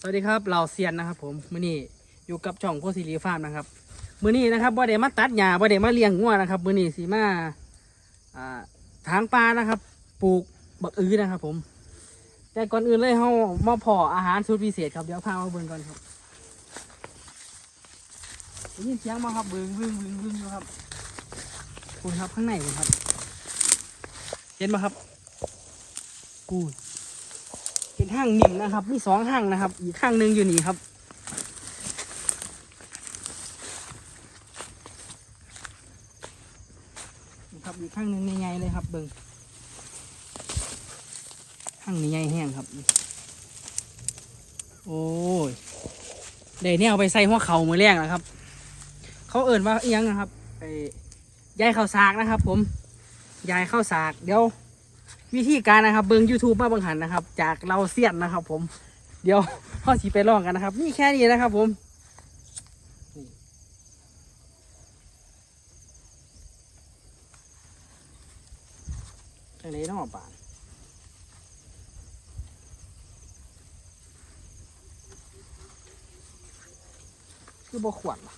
สวัสดีครับเราเซียนนะครับ ผมมื้อนี้อยู่กับช่องโพสิรีฟาร์มนะครับมื้อนี้นะครับบ่ได้มาตัดหญ้าบ่ได้มาเลี้ยงงัวนะครับมื้อนี้สิมาอ่าทางปลานะครับ ปลูกบักอื้อนะครับ ผม แต่ก่อนอื่นเลยเฮามาพออาหารสูตรพิเศษครับเดี๋ยวพามาเบิ่งก่อนครับได้ยินเสียงมาครับเบิ่งเบิ่งเบิ่งเบิ่งอยู่ครับคุณครับข้างในคุณครับ เห็นไหมครับกู ห้างนิ่มนะครับ มีสองห้างนะครับ อีกห้างหนึ่งอยู่นี่ครับ ครับอีกข้างหนึ่งใหญ่ๆเลยครับเบิงห้างนี้ใหญ่แห้งครับ โอ้ยเดี๋ยวนี้เอาไปใส่หัวเข่ามือแรกนะครับ เขาเอิ่นว่าเอียงนะครับไอ้ยายข้าวสากนะครับ ผมยายข้าวสากเดี๋ยว วิธีการนะครับเบิง YouTube มาบิงหันนะครับ จากเราเซียนนะครับ ผม เดี๋ยวพ่อสีไปลองกันนะครับ นี่แค่นี้นะครับ ผมนี่จังเลยต้องออกปานคือบ่ขวดว่ะ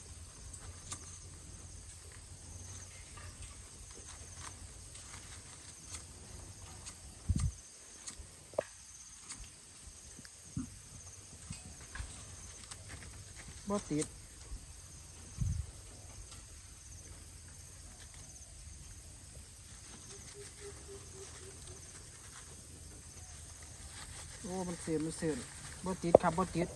บ่ติดโอ้ มันเสื่อมมันเสื่อมบ่ติดครับบ่ติด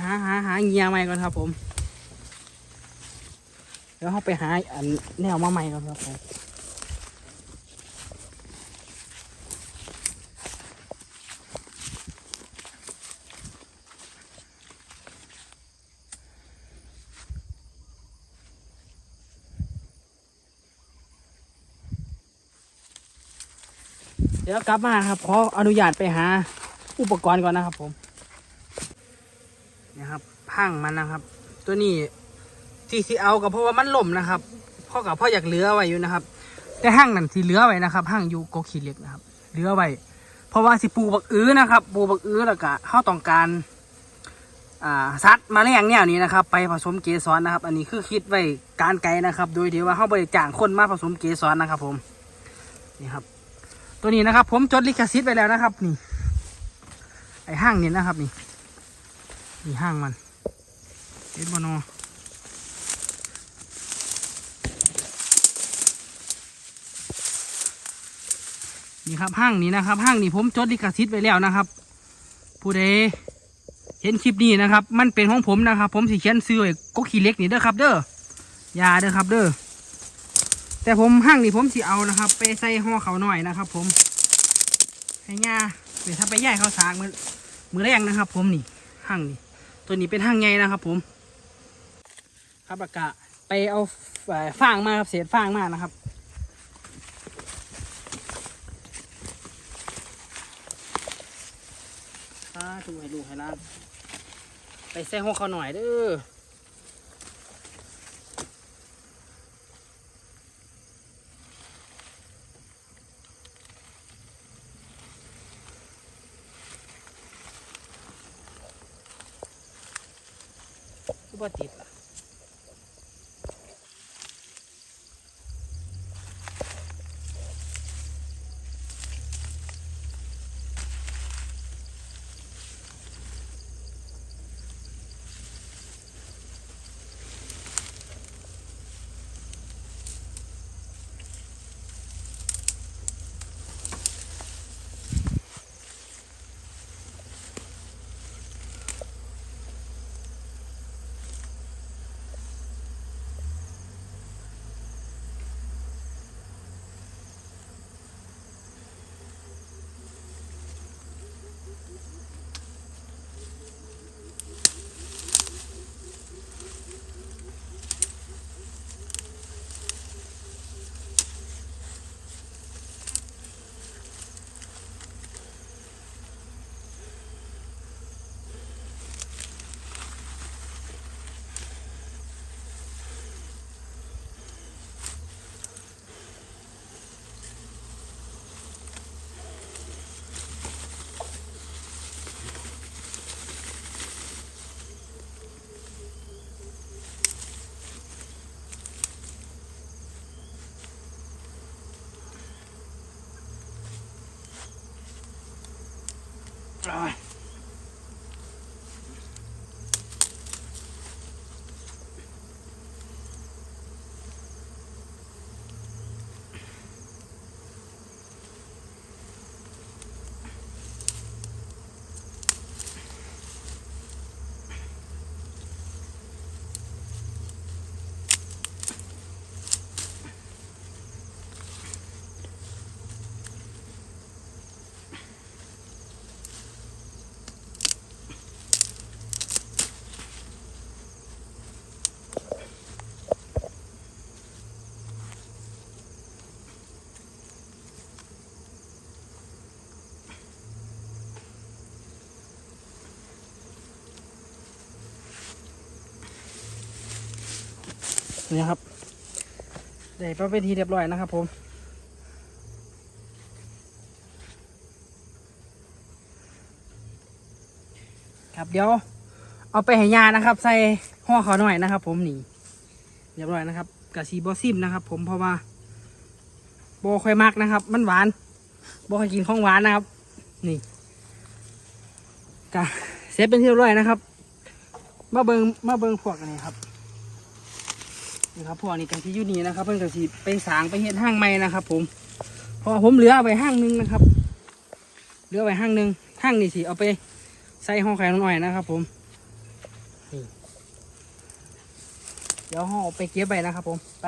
หาหาหาเงียใหม่ก่อนครับ ผม เดี๋ยวเราไปหาอันแนวมาใหม่ก่อนครับผมเดี๋ยวกลับมาครับขออนุญาตไปหาอุปกรณ์ก่อนนะครับผม นี่ครับพังมันนะครับ ตัวนี้ที่สิเอาก็เพราะว่ามันล่มนะครับพ่อกับพ่ออยากเหลือไว้อยู่นะครับ แต่ห้างนั่นที่เหลือไว้นะครับห้างอยู่โกขีเล็กนะครับเหลือไว้เพราะว่าสิปูบักอื้อนะครับ ปูบักอื้อแล้วก็เข้าต้องการซัดมาแรงแนวนี้นะครับ ไปผสมเกสรนะครับ อันนี้คือคิดไว้การไกลนะครับ โดยที่ว่าเขาบริจ้างคนมาผสมเกสรนะครับ ผมนี่ครับ ตัวนี้นะครับ ผมจดลิขสิทธิ์ไปแล้วนะครับ นี่ ไอห้างนี่นะครับ นี่ นี่ห้างมันเอ็ดบอนอนี่ครับห้างนี้นะครับห้างนี้ผมจดลิขสิทธิ์ไปแล้วนะครับ ผู้ใดเห็นคลิปนี้นะครับ มันเป็นของผมนะครับ ผมสิเขียนซื้อไว้ก็ขี้เล็กนี่เด้อครับ เด้อยาเด้อครับเด้อแต่ผมห้างนี้ผมสิเอานะครับ ไปใส่ห่อเขาหน่อยนะครับ ผมให้ง่าเดี๋ยวถ้าไปย่ายข้าสากมือมือแรงนะครับ ผมนี่ห้างนี่ ตัวนี้เป็นห้างใหญ่นะครับ ผม ครับแล้วกะไปเอาฟางมาครับเศษฟางมานะครับถ้าดูให้ดูให้ลาบไปแซ่ห้องเขาหน่อยเด้อ คื Right. นี่ครับได้ปลาเป็นทีเรียบร้อยนะครับผมครับเดี๋ยวเอาไปให้ยานะครับ ใส่ห่อเขาหน่อยนะครับ ผมนี่เรียบร้อยนะครับกะซีบอซิมนะครับ ผมเพราะว่าโบค่อยมักนะครับ มันหวานโบค่อยกินของหวานนะครับ นี่กะเซฟเป็นที่เรียบร้อยนะครับ มาเบิงมาเบิงพวกอันนี้ครับ นี่ครับพวกนี้กันที่อยู่นี่นะครับ เพื่อนกะสีไปสางไปเห็ดห้างไม้นะครับ ผมพอผมเหลือไปห้างหนึงนะครับ เหลือไปห้างหนึงห้างนี่สิเอาไปใส่ห่อไข่หน่อยนะครับ ผมเดี๋ยวห่อไปเก็บไปนะครับ ผมไป